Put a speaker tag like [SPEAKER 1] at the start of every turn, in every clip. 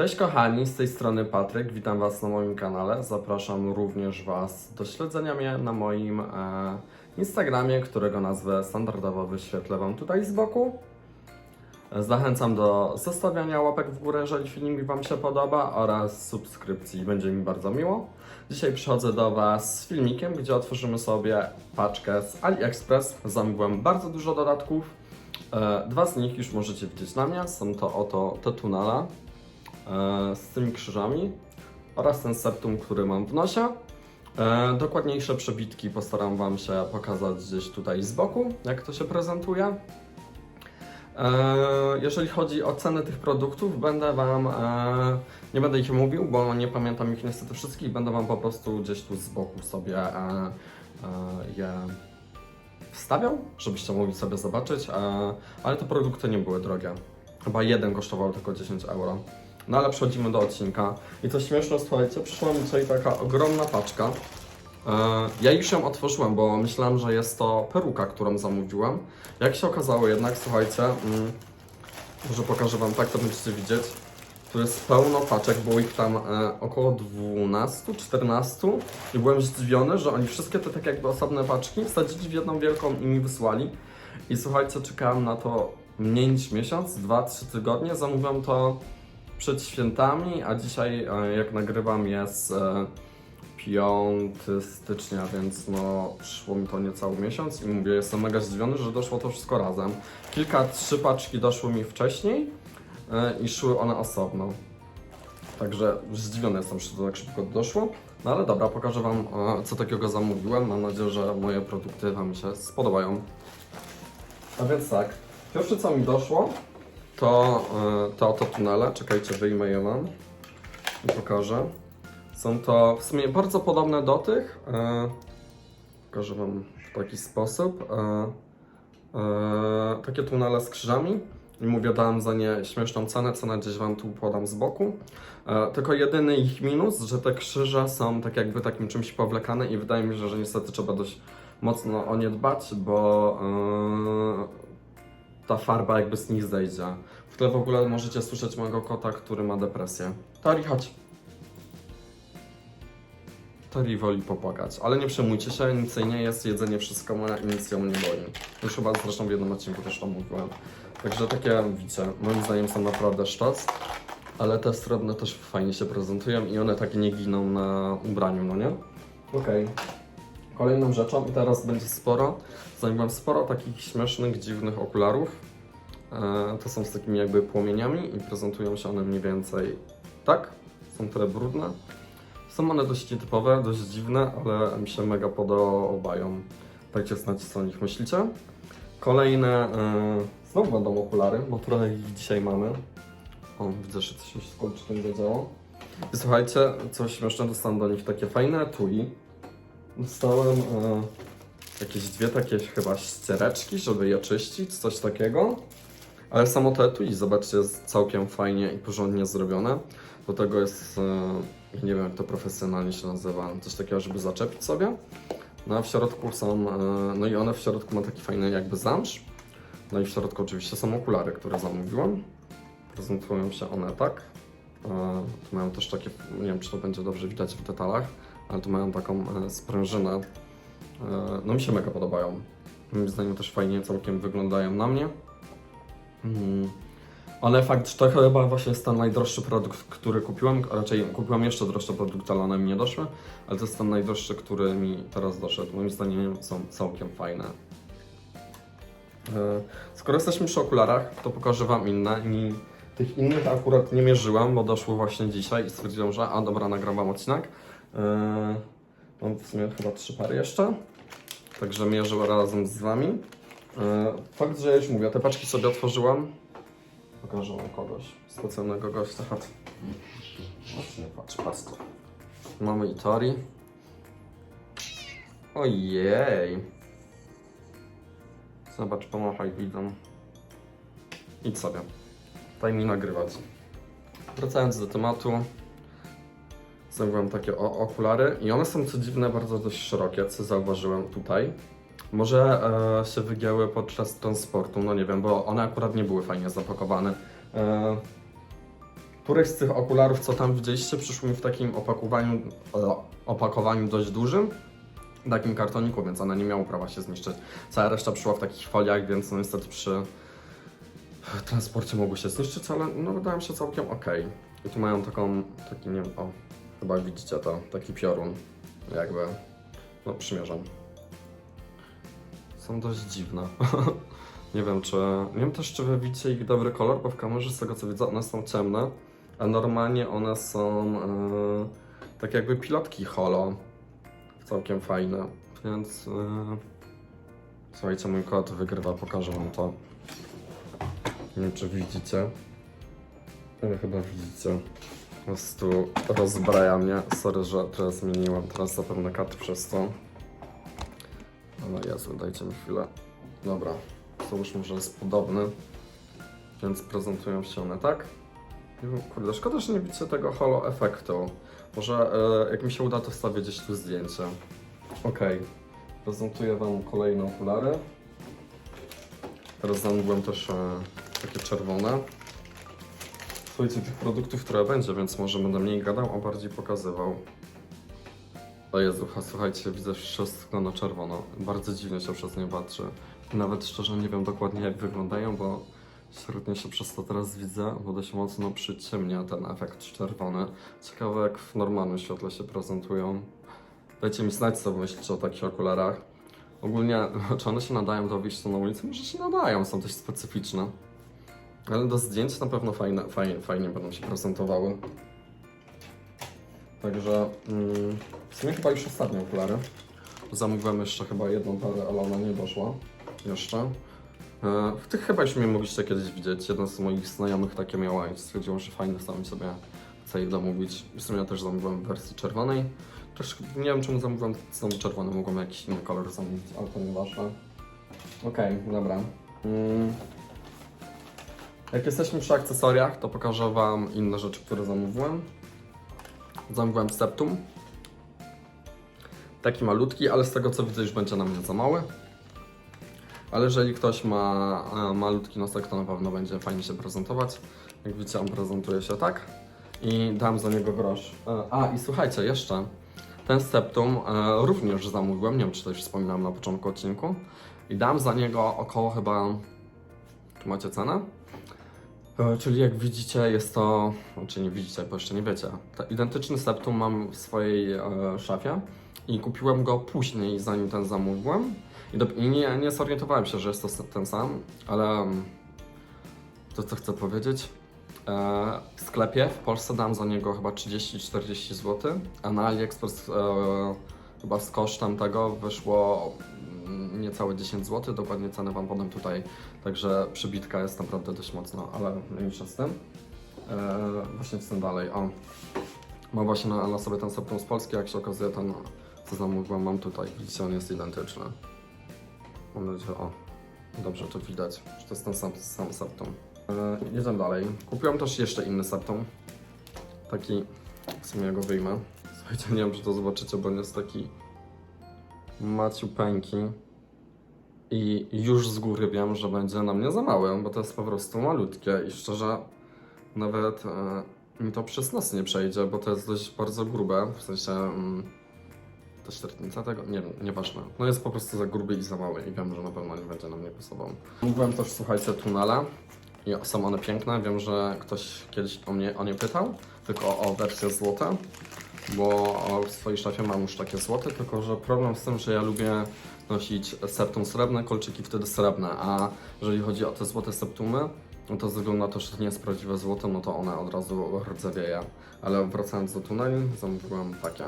[SPEAKER 1] Cześć kochani, z tej strony Patryk, witam Was na moim kanale. Zapraszam również Was do śledzenia mnie na moim e, Instagramie, którego nazwę standardowo wyświetlę Wam tutaj z boku. Zachęcam do zostawiania łapek w górę, jeżeli filmik Wam się podoba oraz subskrypcji, będzie mi bardzo miło. Dzisiaj przychodzę do Was z filmikiem, gdzie otworzymy sobie paczkę z AliExpress. Zamówiłem bardzo dużo dodatków. E, Dwa z nich już możecie widzieć na mnie. Są to oto te e, z tymi krzyżami oraz ten septum, który mam w nosie. E, Dokładniejsze przebitki postaram Wam się pokazać gdzieś tutaj z boku, jak to się prezentuje. E, Jeżeli chodzi o ceny tych produktów, będę Wam, e, nie będę ich mówił, bo nie pamiętam ich niestety wszystkich, będę Wam po prostu gdzieś tu z boku sobie e, e, je wstawiał, żebyście mogli sobie zobaczyć, e, ale te produkty nie były drogie. Chyba jeden kosztował tylko 10 euro. No ale przechodzimy do odcinka. I to śmieszne, słuchajcie, przyszła mi tutaj taka ogromna paczka. E, Ja już ją otworzyłem, bo myślałem, że jest to peruka, którą zamówiłem. Jak się okazało jednak, słuchajcie, mm, może pokażę Wam tak, to będziecie widzieć. Tu jest pełno paczek, było ich tam e, około 12, 14 i byłem zdziwiony, że oni wszystkie te tak jakby osobne paczki wsadzili w jedną wielką i mi wysłali. I słuchajcie, czekałem na to mniej niż miesiąc, 2-3 tygodnie. Zamówiłem to przed świętami, a dzisiaj e, jak nagrywam jest e, 5 stycznia, więc no szło mi to niecały miesiąc i mówię, jestem mega zdziwiony, że doszło to wszystko razem. Kilka, trzy paczki doszły mi wcześniej e, i szły one osobno. Także zdziwiony jestem, że to tak szybko doszło. No ale dobra, pokażę Wam, e, co takiego zamówiłem. Mam nadzieję, że moje produkty Wam się spodobają. A więc tak, pierwsze co mi doszło, to e, te oto tunele. Czekajcie, wyjmę je Wam i pokażę. Są to w sumie bardzo podobne do tych. E, pokażę Wam w taki sposób. E, takie tunele z krzyżami. I mówię, dałem za nie śmieszną cenę, cenę gdzieś Wam tu podam z boku. Tylko jedyny ich minus, że te krzyże są tak jakby takim czymś powlekane i wydaje mi się, że niestety trzeba dość mocno o nie dbać, bo ta farba jakby z nich zejdzie. W tle w ogóle możecie słyszeć mojego kota, który ma depresję. Tori, chodź. Tori woli popłakać, ale nie przejmujcie się, nic jej nie jest, jedzenie wszystko ma i nic ją nie boi. Już chyba zresztą w jednym odcinku też to mówiłem. Także takie, widzicie, moim zdaniem są naprawdę sztos, ale te srebrne też fajnie się prezentują i one takie nie giną na ubraniu, no nie? Okej. Kolejną rzeczą, i teraz będzie sporo, zamówiłem sporo takich śmiesznych, dziwnych okularów. E, to są z takimi jakby płomieniami i prezentują się one mniej więcej tak. Są trochę brudne. Są one dość nietypowe, dość dziwne, ale mi się mega podobają. Dajcie znać, co o nich myślicie. Kolejne, e, znowu będą okulary, bo trochę ich dzisiaj mamy. O, widzę, że coś się z kolczykiem zadziało. I słuchajcie, coś śmieszne, dostałem do nich takie fajne tui. Dostałem e, jakieś dwie takie chyba ściereczki, żeby je czyścić, coś takiego. Ale samo to etui, zobaczcie, jest całkiem fajnie i porządnie zrobione. Do tego jest, e, nie wiem jak to profesjonalnie się nazywa, coś takiego, żeby zaczepić sobie. No a w środku są, e, no i one w środku ma taki fajny jakby zamsz. No i w środku oczywiście są okulary, które zamówiłem. Prezentują się one tak. E, Tu mają też takie, nie wiem czy to będzie dobrze widać w detalach, ale tu mają taką e, sprężynę. E, No mi się mega podobają. Moim zdaniem też fajnie całkiem wyglądają na mnie. Mm. Ale fakt, że to chyba właśnie jest ten najdroższy produkt, który kupiłem. Raczej kupiłem jeszcze droższe produkty, ale one mi nie doszły. Ale to jest ten najdroższy, który mi teraz doszedł. Moim zdaniem są całkiem fajne. E, Skoro jesteśmy przy okularach, to pokażę Wam inne. I tych innych akurat nie mierzyłem, bo doszły właśnie dzisiaj i stwierdziłem, że a dobra, nagrywam odcinek. E, Mam w sumie chyba trzy pary jeszcze. Także mierzę razem z Wami. E, Fakt, że ja już mówię, te paczki sobie otworzyłam. Pokażę wam kogoś, specjalnego gościa. Właśnie, patrz, patrz. Mamy Itori. Ojej. Zobacz, pomachaj widzom. Idź sobie. Daj mi nagrywać. Wracając do tematu. Zamówiłem takie o- okulary i one są co dziwne bardzo dość szerokie, co zauważyłem tutaj. Może e, się wygięły podczas transportu, no nie wiem, bo one akurat nie były fajnie zapakowane. E, Któreś z tych okularów, co tam widzieliście, przyszły mi w takim opakowaniu, e, opakowaniu dość dużym, takim kartoniku, więc one nie miały prawa się zniszczyć. Cała reszta przyszła w takich foliach, więc no niestety przy transporcie mogły się zniszczyć, ale no wydaje mi się całkiem ok. I tu mają taką, taki nie wiem, o, chyba widzicie to, taki piorun, jakby, no przymierzam. Są dość dziwne. nie wiem czy, nie wiem też czy wy widzicie ich dobry kolor, bo w kamerze z tego co widzę one są ciemne, a normalnie one są e, tak jakby pilotki holo, całkiem fajne, więc e, słuchajcie, mój kot wygrywa, pokażę wam to. Nie wiem czy widzicie, ale chyba widzicie. Po prostu rozbraja mnie. Sorry, że teraz zmieniłem. Teraz zapewne kat przez to. Ale Jezu, dajcie mi chwilę. Dobra, załóżmy, że jest podobny. Więc prezentują się one tak. Kurde, szkoda, że nie widzicie tego holo efektu. Może e, jak mi się uda, to wstawię gdzieś tu zdjęcie. Okej, prezentuję Wam kolejne okulary. Teraz zamówiłem też e, takie czerwone. Słuchajcie, tych produktów, które będzie, więc może będę mniej gadał, a bardziej pokazywał. O Jezu, a słuchajcie, widzę wszystko na czerwono. Bardzo dziwnie się przez nie patrzy. Nawet szczerze nie wiem dokładnie jak wyglądają, bo średnio się przez to teraz widzę, bo dość mocno przyciemnia ten efekt czerwony. Ciekawe jak w normalnym świetle się prezentują. Dajcie mi znać, co myślicie o takich okularach. Ogólnie, czy one się nadają do wyjścia na ulicę? Może się nadają, są dość specyficzne. Ale do zdjęć na pewno fajne, fajnie, fajnie będą się prezentowały. Także mm, w sumie chyba już ostatnie okulary. Zamówiłem jeszcze chyba jedną parę, ale ona nie doszła jeszcze. E, W tych chyba już mnie mogliście kiedyś widzieć. Jeden z moich znajomych takie miała i stwierdziłem, że fajne są i sobie chcę je zamówić. W sumie ja też zamówiłem w wersji czerwonej. Też nie wiem czemu zamówiłem znowu czerwony, mogłem jakiś inny kolor zamówić, ale to nieważne. Okej, dobra. Mm. Jak jesteśmy przy akcesoriach, to pokażę Wam inne rzeczy, które zamówiłem. Zamówiłem septum. Taki malutki, ale z tego co widzę już będzie na mnie za mały. Ale jeżeli ktoś ma malutki nosek, to na pewno będzie fajnie się prezentować. Jak widzicie, on prezentuje się tak. I dam za niego grosz. E, a i słuchajcie, jeszcze ten septum e, również zamówiłem. Nie wiem, czy to już wspominałem na początku odcinku. I dam za niego około chyba. Tu macie cenę? E, Czyli jak widzicie jest to, czy nie widzicie, bo jeszcze nie wiecie, identyczny septum mam w swojej e, szafie i kupiłem go później, zanim ten zamówiłem. I, do, i nie, nie zorientowałem się, że jest to ten sam, ale mm, to co chcę powiedzieć, e, w sklepie w Polsce dam za niego chyba 30-40 zł, a na AliExpress e, chyba z kosztem tego wyszło niecałe 10 zł, dokładnie cenę Wam podam tutaj Także przybitka jest naprawdę dość mocno, ale mniejsza z tym. Eee, właśnie z tym dalej. O, mam właśnie na, na sobie ten septum z Polski, jak się okazuje ten, co zamówiłem, mam tutaj. Widzicie, on jest identyczny. Mam nadzieję, o, dobrze to widać, że to jest ten sam, sam septum. Eee, jedziemy dalej. Kupiłem też jeszcze inny septum. Taki, w sumie go wyjmę. Słuchajcie, nie wiem, czy to zobaczycie, bo on jest taki maciupeńki. I już z góry wiem, że będzie na mnie za mały, bo to jest po prostu malutkie i szczerze nawet e, mi to przez nos nie przejdzie, bo to jest dość bardzo grube, w sensie mm, ta średnica tego, nie wiem, nieważne. No jest po prostu za gruby i za mały i wiem, że na pewno nie będzie na mnie pasował. Mówiłem też, słuchajcie, tunele i są one piękne, wiem, że ktoś kiedyś o mnie o nie pytał, tylko o wersję złote, bo w swojej szafie mam już takie złote, tylko że problem z tym, że ja lubię nosić septum srebrne, kolczyki wtedy srebrne, a jeżeli chodzi o te złote septumy, no to na to, że to nie jest prawdziwe złoto, no to one od razu rdzewieje. Ale wracając do tuneli, zamówiłem takie.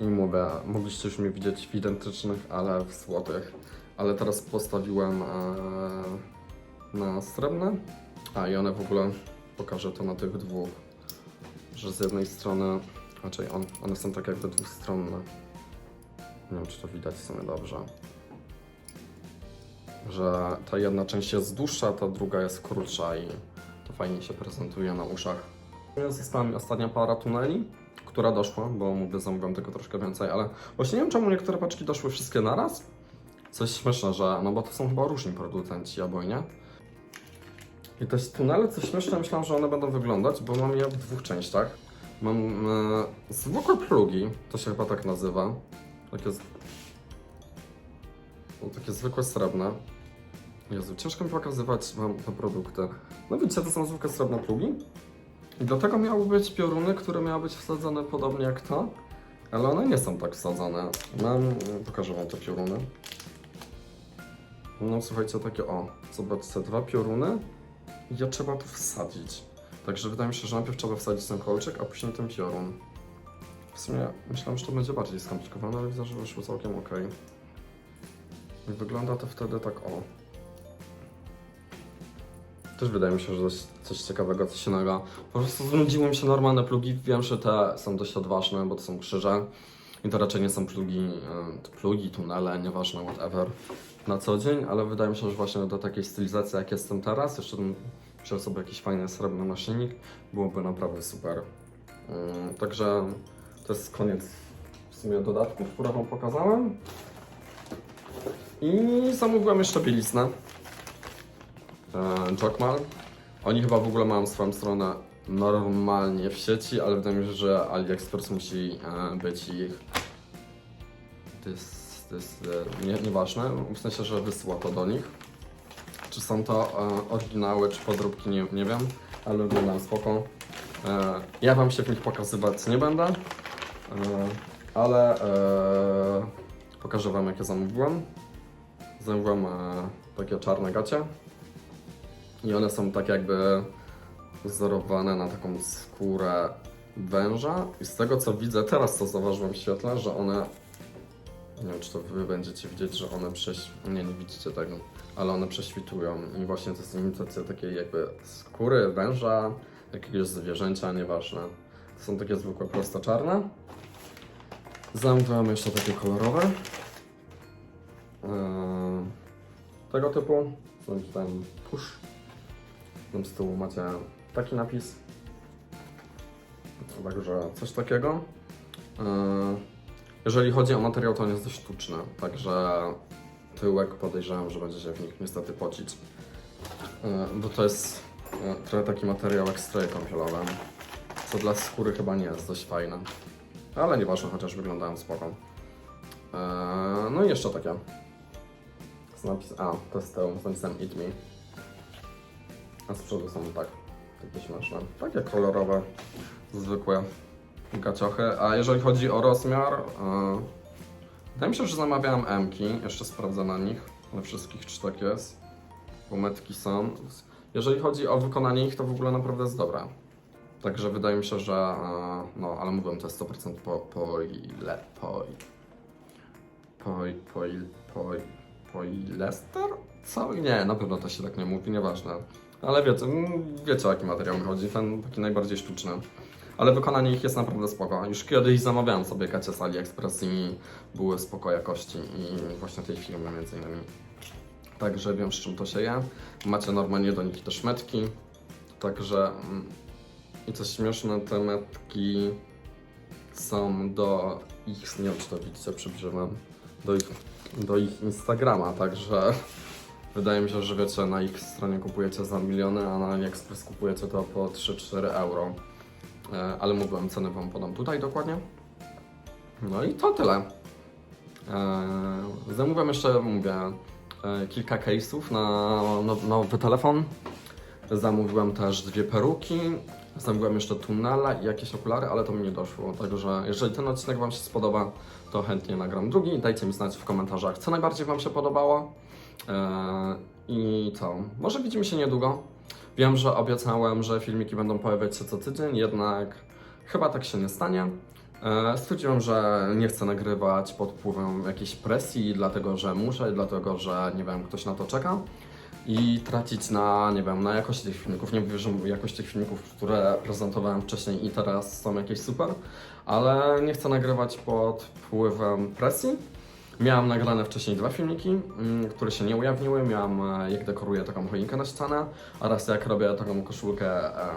[SPEAKER 1] I mówię, mogliście już mnie widzieć w identycznych, ale w złotych. Ale teraz postawiłem e, na srebrne, a i one w ogóle, pokażę to na tych dwóch, że z jednej strony, raczej on, one są tak jakby dwustronne. Nie wiem, czy to widać w sumie dobrze. Że ta jedna część jest dłuższa, ta druga jest krótsza i to fajnie się prezentuje na uszach. Została mi ostatnia para tuneli, która doszła, bo mówię, zamówiłem tego troszkę więcej, ale właśnie nie wiem, czemu niektóre paczki doszły wszystkie naraz. Coś śmieszne, że, no bo to są chyba różni producenci, albo nie. I te tunele, co śmieszne, myślałam, że one będą wyglądać, bo mam je w dwóch częściach. Mam e, zwykłe plugi, to się chyba tak nazywa. Takie, z... no, takie zwykłe srebrne. Jezu, ciężko mi pokazywać wam te produkty. No widzicie, to są zwykłe srebrne plugi. I do tego miały być pioruny, które miały być wsadzone podobnie jak to. Ale one nie są tak wsadzone. Mam, pokażę wam te pioruny. No słuchajcie, takie o, zobaczcie, dwa pioruny je trzeba tu wsadzić. Także wydaje mi się, że najpierw trzeba wsadzić ten kolczyk, a później ten piorun. W sumie myślałem, że to będzie bardziej skomplikowane, ale widzę, że wyszło całkiem ok. I wygląda to wtedy tak o. Też wydaje mi się, że coś, ciekawego, coś innego. Po prostu znudziły mi się normalne plugi. Wiem, że te są dość odważne, bo to są krzyże. I to raczej nie są plugi, e, plugi, tunele, nieważne, whatever, na co dzień, ale wydaje mi się, że właśnie do takiej stylizacji, jak jestem teraz, jeszcze wziął sobie jakiś fajny srebrny naszyjnik, byłoby naprawdę super. Mm, Także to jest koniec w sumie dodatków, które Wam pokazałem. I zamówiłem jeszcze bieliznę. Jokmal. Oni chyba w ogóle mają swoją stronę normalnie w sieci, ale wydaje mi się, że AliExpress musi e, być ich. To jest e, nie, nieważne, w sensie, że wysyła to do nich. Czy są to e, oryginały, czy podróbki, nie, nie wiem, ale wyglądają spoko. E, ja Wam się w nich pokazywać nie będę, e, ale e, pokażę Wam jakie zamówiłem. Zamówiłem e, takie czarne gacie. I one są tak jakby wzorowane na taką skórę węża. I z tego co widzę teraz, co zauważyłem w świetle, że one. Nie wiem, czy to wy będziecie widzieć, że one prześ... Nie, nie widzicie tego, ale one prześwitują. I właśnie to jest imitacja takiej jakby skóry węża, jakiegoś zwierzęcia, nieważne. To są takie zwykłe, prosto czarne. Zamówiłem jeszcze takie kolorowe. Eee, tego typu. Są tam push. Tam z tyłu macie taki napis. Także coś takiego. Yy, Jeżeli chodzi o materiał, to on jest dość sztuczny, także tyłek podejrzewam, że będzie się w nich niestety pocić. Yy, Bo to jest yy, trochę taki materiał jak stroje kąpielowe, co dla skóry chyba nie jest dość fajne. Ale nieważne, chociaż wyglądają spoko. Yy, No i jeszcze takie. Z napis... A, to jest to z napisem Eat Me. A z przodu są tak, takie śmieszne. Takie kolorowe, zwykłe gaciochy. A jeżeli chodzi o rozmiar, yy, wydaje mi się, że zamawiałem M-ki. Jeszcze sprawdzę na nich, na wszystkich czy tak jest. Bo metki są. Jeżeli chodzi o wykonanie ich, to w ogóle naprawdę jest dobre. Także wydaje mi się, że yy, no, ale mówiłem, to jest 100% po, po ile, po, po, po, po, Poilester? Co? Nie, na pewno to się tak nie mówi, nieważne. Ale wiecie, mm, wiecie o jaki materiał mi chodzi, ten taki najbardziej sztuczny. Ale wykonanie ich jest naprawdę spoko. Już kiedyś zamawiałem sobie gacie z AliExpress i były spoko jakości i właśnie tej firmy między innymi. Także wiem z czym to się je. Macie normalnie do nich też metki. Także mm, i co śmieszne, te metki są do ich, nie wiem czy to widzicie, do ich, do ich Instagrama, także wydaje mi się, że wiecie, na ich stronie kupujecie za miliony, a na AliExpress kupujecie to po 3-4 euro. E, ale mówiłem, ceny wam podam tutaj dokładnie. No i to tyle. E, zamówiłem jeszcze, mówię, e, kilka case'ów na no, nowy telefon. Zamówiłem też dwie peruki. Zamówiłem jeszcze tunele i jakieś okulary, ale to mi nie doszło. Także jeżeli ten odcinek Wam się spodoba, to chętnie nagram drugi. Dajcie mi znać w komentarzach, co najbardziej Wam się podobało. I co? Może widzimy się niedługo. Wiem, że obiecałem, że filmiki będą pojawiać się co tydzień, jednak chyba tak się nie stanie. Eee, Stwierdziłem, że nie chcę nagrywać pod wpływem jakiejś presji, dlatego że muszę, dlatego że nie wiem, ktoś na to czeka i tracić na, nie wiem, na jakość tych filmików. Nie mówię, że jakość tych filmików, które prezentowałem wcześniej i teraz są jakieś super, ale nie chcę nagrywać pod wpływem presji. Miałem nagrane wcześniej dwa filmiki, mm, które się nie ujawniły. Miałem e, jak dekoruję taką choinkę na ścianę oraz jak robię taką koszulkę e,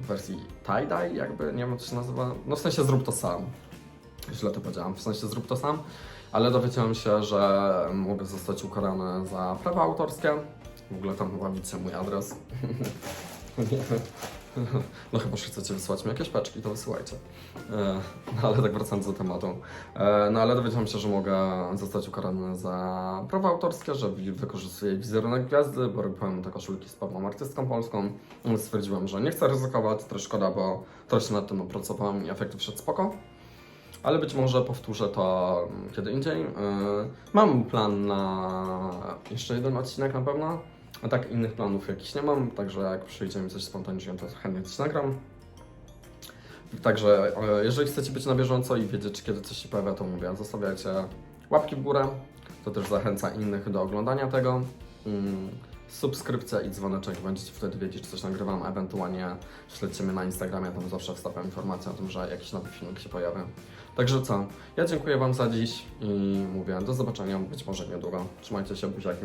[SPEAKER 1] w wersji tie-dye, jakby, nie wiem to się nazywa. No w sensie zrób to sam. Źle to powiedziałam, w sensie zrób to sam, ale dowiedziałem się, że mogę zostać ukarany za prawa autorskie, W ogóle tam chyba widzicie mój adres. No chyba, że chcecie wysłać mi jakieś paczki, to wysyłajcie. E, No ale tak wracając do tematu. E, No ale dowiedziałem się, że mogę zostać ukarany za prawa autorskie, że wykorzystuję wizerunek gwiazdy, bo robiłem te koszulki z pewną artystką polską. Stwierdziłem, że nie chcę ryzykować, trochę szkoda, bo troszkę nad tym opracowałem i efekt wszedł spoko. Ale być może powtórzę to kiedy indziej. Yy, Mam plan na jeszcze jeden odcinek na pewno. A tak innych planów jakichś nie mam, także jak przyjdzie mi coś spontanicznie, to chętnie coś nagram. Także e, jeżeli chcecie być na bieżąco i wiedzieć, kiedy coś się pojawia, to mówię, zostawiajcie łapki w górę. To też zachęca innych do oglądania tego. Mm, Subskrypcja i dzwoneczek, będziecie wtedy wiedzieć, czy coś nagrywam. Ewentualnie śledźcie mnie na Instagramie, tam zawsze wstawiam informację o tym, że jakiś nowy filmik się pojawia. Także co, ja dziękuję Wam za dziś i mówię do zobaczenia być może niedługo. Trzymajcie się, buziaki.